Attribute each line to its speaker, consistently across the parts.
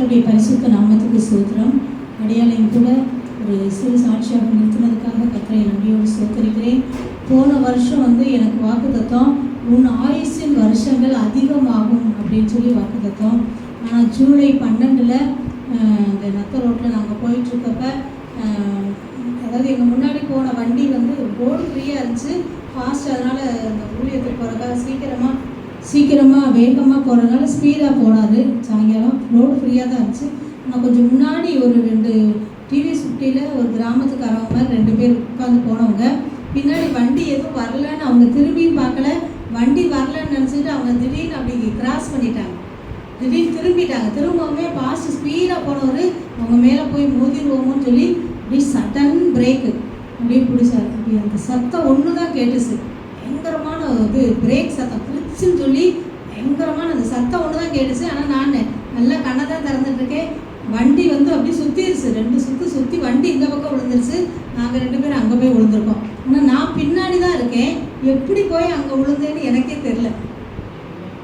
Speaker 1: கர்த்தருடைய பரிசுத்த நாமத்துக்கு சோத்திரம் அடையாளையும் கூட ஒரு சிறு சாட்சியாக நிறுத்தினதுக்காக கர்த்தரை நன்றியோடு சோத்தரிக்கிறேன் போன வருஷம் வந்து எனக்கு வாக்குத்தத்தம் உன் ஆயுசின் வருஷங்கள் அதிகமாகும் அப்படின்னு சொல்லி வாக்குத்தத்தம் ஆனால் ஜூலை பன்னெண்டில் இந்த நத்த ரோட்டில் நாங்கள் போயிட்டுருக்கப்ப அதாவது எங்கள் முன்னாடி போன வண்டி வந்து போர்டு ஃப்ரீயாக இருந்துச்சு. ஃபாஸ்ட் அதனால் அந்த ஊழியத்துக்கு போகிறக்காக சீக்கிரமாக சீக்கிரமாக வேகமாக போகிறதுனால ஸ்பீடாக போனாரு சாயங்காலம் ரோடு ஃப்ரீயாக தான் இருந்துச்சு. ஆனால் கொஞ்சம் முன்னாடி ஒரு ரெண்டு டிவி சுட்டியில் ஒரு கிராமத்துக்காரவங்க மாதிரி ரெண்டு பேர் உட்காந்து போனவங்க பின்னாடி வண்டி எதுவும் வரலன்னு அவங்க திரும்பியும் பார்க்கல. வண்டி வரலன்னு நினச்சிட்டு அவங்க திடீர்னு அப்படி கிராஸ் பண்ணிட்டாங்க. திடீர்னு திரும்பிட்டாங்க. திரும்பவுமே பாஸ்ட் ஸ்பீடாக போனவர் அவங்க மேலே போய் மோதிடுவோமோன்னு சொல்லி அப்படி சடன் பிரேக்கு அப்படியே பிடிச்சாரு. அப்படி அந்த சத்தம் ஒன்று தான் கேட்டுச்சு. பயங்கரமான இது பிரேக் சத்தம் பிடிச்சுன்னு சொல்லி பயங்கரமான அந்த சத்தம் ஒன்று தான் கேட்டுச்சு. ஆனால் நான் நல்லா கண்ணை தான் திறந்துட்டு இருக்கேன் வண்டி வந்து அப்படியே சுற்றிருச்சு ரெண்டு சுற்று சுற்றி வண்டி இந்த பக்கம் விழுந்துருச்சு. நாங்கள் ரெண்டு பேரும் அங்கே போய் விழுந்திருக்கோம். ஆனால் நான் பின்னாடி தான் இருக்கேன். எப்படி போய் அங்கே விழுந்தேன்னு எனக்கே தெரில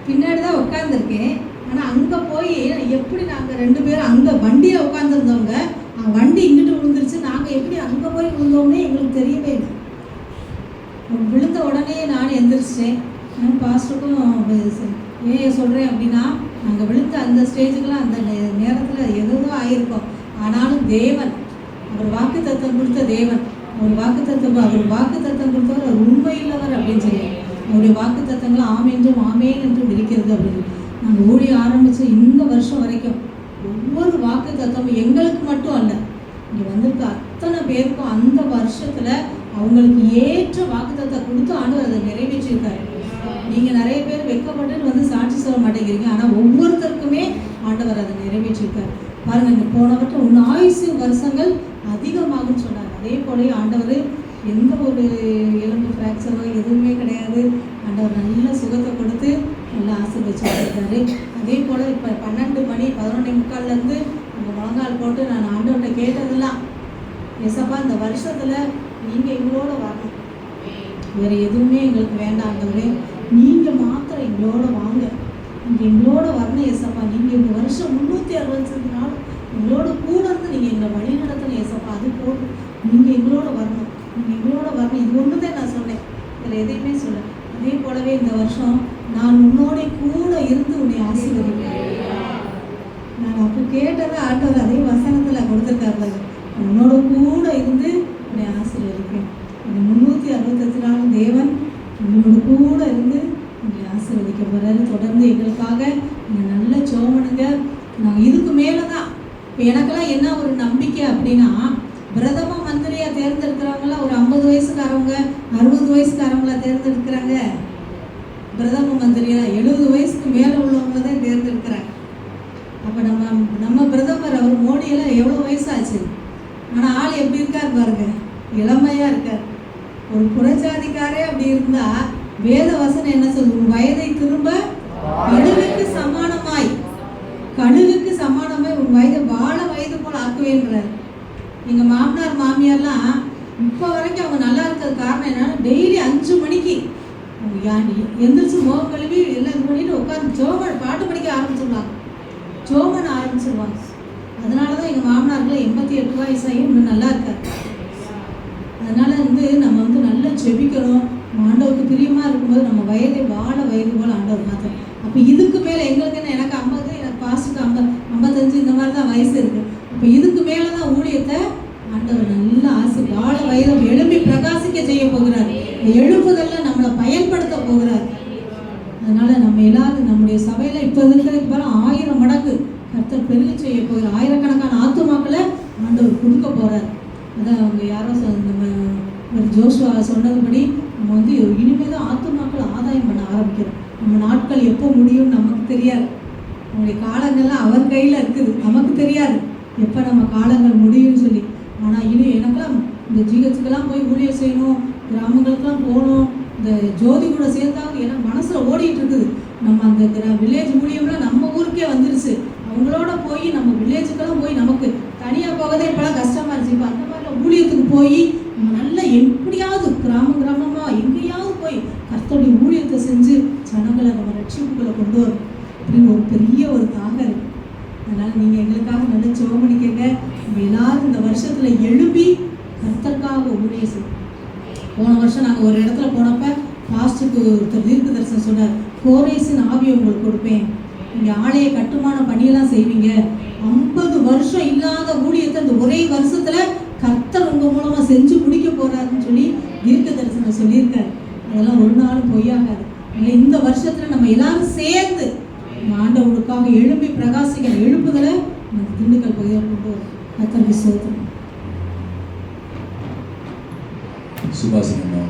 Speaker 1: பின்னாடி தான் உட்காந்துருக்கேன் ஆனால் அங்கே போய் எப்படி நாங்கள் ரெண்டு பேரும் அங்கே வண்டியில் உட்காந்துருந்தவங்க வண்டி இங்கிட்டு விழுந்துருச்சு. நாங்கள் எப்படி அங்கே போய் விழுந்தோம்னே எங்களுக்கு தெரியவே இல்லை. விழுந்த உடனே நான் எந்திரிச்சிட்டேன். நான் பாஸ்டருக்கும் ஏன் சொல்கிறேன் அப்படின்னா நாங்கள் விழுந்த அந்த ஸ்டேஜுக்கெலாம் அந்த நேரத்தில் எதுவும் ஆகியிருக்கோம் ஆனாலும் தேவன் அவர் வாக்கு தத்துவம் கொடுத்த தேவன் அவர் வாக்கு தத்துவம் அவர் வாக்கு தத்துவம் கொடுத்தவர் அவர் உண்மையில்லவர் அப்படின்னு சொல்லி அவருடைய வாக்கு தத்துவங்கள் ஆமென்றும் ஆமேன் என்றும் இருக்கிறது அப்படின்னு. நாங்கள் ஓடி ஆரம்பித்து இந்த வருஷம் வரைக்கும் ஒவ்வொரு வாக்கு தத்துவம் எங்களுக்கு மட்டும் அல்ல இங்கே வந்திருக்க அத்தனை பேருக்கும் அந்த வருஷத்தில் அவங்களுக்கு ஏற்ற வாக்குத்தத்தை கொடுத்து ஆண்டவர் அதை நிறைவேற்றியிருக்காரு. நீங்கள் நிறைய பேர் வெக்கப்பட்டுன்னு வந்து சாட்சி சொல்ல மாட்டேங்கிறீங்க. ஆனால் ஒவ்வொருத்தருக்குமே ஆண்டவர் அதை நிறைவேற்றியிருக்காரு. பாருங்க இந்த போன உன் ஆயுசு வருஷங்கள் அதிகமாகும்னு சொன்னார். அதே போல ஆண்டவர் எந்த ஒரு எலும்பு ஃப்ராக்சரோ எதுவுமே கிடையாது. ஆண்டவர் நல்ல சுகத்தை கொடுத்து நல்லா ஆசீர்வச்சிருக்காரு. அதே போல் இப்போ பன்னெண்டு மணி பதினொன்றே முக்கால்லேருந்து அந்த முழங்கால் போட்டு நான் ஆண்டவர்கிட்ட கேட்டதெல்லாம் எசப்பா இந்த வருஷத்தில் நீங்கள் எங்களோட வரணும் வேறு எதுவுமே எங்களுக்கு வேண்டாம் ஆண்டவரே நீங்கள் மாத்திரம் எங்களோட வாங்க. நீங்கள் எங்களோட வரணும் ஏசப்பா. நீங்கள் இந்த வருஷம் முந்நூற்றி அறுபத்தஞ்சு நாள் எங்களோட கூட இருந்து நீங்கள் எங்களை வழி நடத்தணும் ஏசப்பா. அது போதும். நீங்கள் எங்களோட வரணும். நீங்கள் எங்களோட வரணும். இது ஒன்று தான் நான் சொன்னேன் வேறு எதையுமே சொல்ல அதே போலவே இந்த வருஷம் நான் உன்னோட கூட இருந்து உன்னை ஆசீர்வதிப்பேன். நான் அப்போ கேட்டதை ஆண்டவர் அதே வசனத்தில் கொடுத்துருக்காரு உன்னோட கூட இருந்து உன்னை ஆசீர்வதிப்பேன் இந்த முந்நூற்றி அறுபத்தஞ்சு நாள் தேவன் உங்களோட கூட இருந்து உங்களை ஆசீர்வதிக்க போகிறாரு தொடர்ந்து எங்களுக்காக நீங்கள் நல்ல சோமனுங்க. நாங்கள் இதுக்கு மேலே தான் இப்போ எனக்கெல்லாம் என்ன ஒரு நம்பிக்கை அப்படின்னா பிரதம மந்திரியாக தேர்ந்தெடுக்கிறவங்களாம் ஒரு ஐம்பது வயசுக்காரவங்க அறுபது வயசுக்காரவங்களா தேர்ந்தெடுக்கிறாங்க. பிரதம மந்திரியாக எழுபது வயசுக்கு மேலே உள்ளவங்க தான் தேர்ந்தெடுக்கிறாங்க. அப்போ நம்ம நம்ம பிரதமர் அவர் மோடியெல்லாம் எவ்வளோ வயசாச்சு? ஆனால் ஆள் எப்படி இருக்கார் பாருங்கள் இளமையாக இருக்கார் ஒரு புறஜாதிக்காரே அப்படி இருந்தா வேத வசனம் என்ன சொல்லுது? வயதை திரும்ப கழுகுக்கு சமானமாய் கழுகுக்கு சமானமாய் உன் வயதை வாழ வயது போல ஆக்குவேன்றார். எங்க மாமனார் மாமியார்லாம் இப்போ வரைக்கும் அவங்க நல்லா இருக்கிறது காரணம் என்னன்னா டெய்லி அஞ்சு மணிக்கு யானி எந்திரிச்சு முகம் கழுவி எல்லாம் இது பண்ணிட்டு உட்காந்து ஜோமன் பாட்டு படிக்க ஆரம்பிச்சிருவாங்க. ஜோமன் ஆரம்பிச்சிருவாங்க. அதனால தான் எங்கள் மாமனார்கள் எண்பத்தி எட்டு வயசாயும் இன்னும் நல்லா இருக்காரு. அதனால வந்து நம்ம வந்து நல்லா செபிக்கிறோம் ஆண்டவருக்கு பிரியமாக இருக்கும்போது நம்ம வயதை வாழ வயது போல் ஆண்டவர் மாத்திரம் அப்போ இதுக்கு மேலே எங்களுக்கு என்ன எனக்கு ஐம்பது எனக்கு பாசுக்கு ஐம்பது ஐம்பத்தஞ்சு இந்த மாதிரி தான் வயசு இருக்கு. இப்போ இதுக்கு மேலே தான் ஊழியத்தை ஆண்டவர் நல்லா ஆசை வாழ வயது எழுப்பி பிரகாசிக்க செய்ய போகிறார். எழுப்புதல்ல நம்மளை பயன்படுத்த போகிறார். அதனால நம்ம எல்லாரும் நம்முடைய சபையில இப்போ இருக்கிறதுக்கு போல ஆயிரம் மடங்கு கர்த்தர் பெருக செய்ய போகிறார். ஆயிரக்கணக்கான ஆத்துமாக்களை ஆண்டவர் கொடுக்க போறார். அதான் அவங்க யாரோ சொ- நம்ம ஒரு சொன்னதுபடி நம்ம வந்து இனிமேல் தான் ஆத்துமாக்கள் ஆதாயம் பண்ண ஆரம்பிக்கிறோம் நம்ம நாட்கள் எப்போ முடியும்னு நமக்கு தெரியாது. நம்முடைய காலங்கள்லாம் அவர் கையில் இருக்குது. நமக்கு தெரியாது. எப்போ நம்ம காலங்கள் முடியும்னு சொல்லி. ஆனால் இனி எனக்கெல்லாம் இந்த ஜிஹெச்சுக்கெல்லாம் போய் ஊழியர் செய்யணும் கிராமங்களுக்கெல்லாம் போகணும் இந்த ஜோதி கூட சேர்த்தாவது ஏன்னா மனசில் ஓடிட்டு இருக்குது. நம்ம அந்த கிரா வில்லேஜ் ஊழியம்லாம் நம்ம ஊருக்கே வந்துருச்சு. அவங்களோட போய் நம்ம வில்லேஜுக்கெல்லாம் போய் நமக்கு தனியாக போகிறதே இப்போலாம் கஷ்டமாக இருந்துச்சு. இப்போ அந்த மாதிரிலாம் ஊழியத்துக்கு போய் நல்லா எப்படியாவது கிராமம் கிராமமாக எங்கேயாவது போய் கர்த்தருடைய ஊழியத்தை செஞ்சு ஜனங்களை நம்ம ரட்சிப்புக்குள்ளே கொண்டு வரணும். அப்படின்னு ஒரு பெரிய ஒரு தாகம் இருக்கு. அதனால நீங்க எங்களுக்காக நல்ல ஜெபம் பண்ணிக்கங்க நம்ம எல்லாரும் இந்த வருஷத்துல எழுப்பி கர்த்தருக்காக ஊழிய போன வருஷம் நாங்கள் ஒரு இடத்துல போனப்ப பாஸ்டுக்கு ஒருத்தர் தீர்க்க தரிசனம் சொன்னார் கோரேசின் ஆவியை உங்களுக்கு கொடுப்பேன். நீங்கள் ஆலய கட்டுமான பணியெல்லாம் செய்வீங்க. ஐம்பது வருஷம் இல்லாத ஊழியத்தை இந்த ஒரே வருஷத்துல செஞ்சு முடிக்க போறாருன்னு சொல்லி தீர்க்க தரிசனம் சொல்லியிருக்காரு. அதெல்லாம் ஒரு நாளும் பொய்யாகாது. இந்த வருஷத்துல நம்ம எல்லாரும் சேர்ந்து ஆண்டவனுக்காக எழுப்பி பிரகாசிக்கிற எழுப்புதலை நம்ம திண்டுக்கல் பகுதியில் கொண்டு அத்தனை கர்த்தர் விசோதனம்